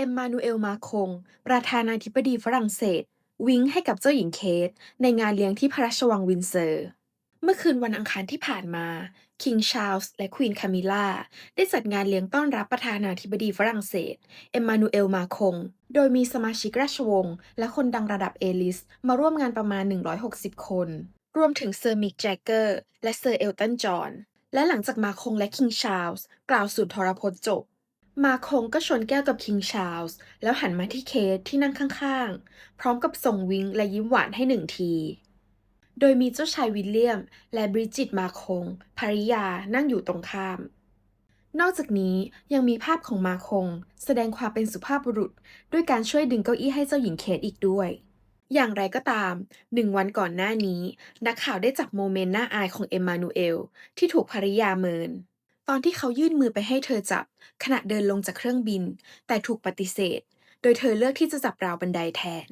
เอ็มมานูเอล มาคง ประธานาธิบดีฝรั่งเศส วิ้งให้กับเจ้าหญิงเคทในงานเลี้ยงที่พระราชวังวินเซอร์ เมื่อคืนวันอังคารที่ผ่านมา คิงชาร์ลส์และควีนคามิล่าได้จัดงานเลี้ยงต้อนรับประธานาธิบดีฝรั่งเศส เอ็มมานูเอล มาคง โดยมีสมาชิกราชวงศ์และคนดังระดับเอลิส มาร่วมงานประมาณ 160 คน รวมถึงเซอร์มิกแจ็กเกอร์และเซอร์เอลตันจอห์นและหลังจากมาคงและคิงชาร์ลส์กล่าวสุนทรพจน์จบ มาคงก็ชนแก้วกับคิงชาร์ลส์แล้วหันมาที่เคทที่นั่งข้างๆ พร้อมกับส่งวิงและยิ้มหวานให้หนึ่งที โดยมีเจ้าชายวิลเลียม และบริจิตมาคงภริยานั่งอยู่ตรงข้าม นอกจากนี้ยังมีภาพของมาคง แสดงความเป็นสุภาพบุรุษ ด้วยการช่วยดึงเก้าอี้ให้เจ้าหญิงเคทอีกด้วย อย่างไรก็ตามหนึ่งวันก่อนหน้านี้ นักข่าวได้จับโมเมนต์น่าอายของเอ็มมานูเอลที่ถูกภริยาเมิน ตอนที่เขายื่นมือไปให้เธอจับ ขณะเดินลงจากเครื่องบิน แต่ถูกปฏิเสธ โดยเธอเลือกที่จะจับราวบันไดแทน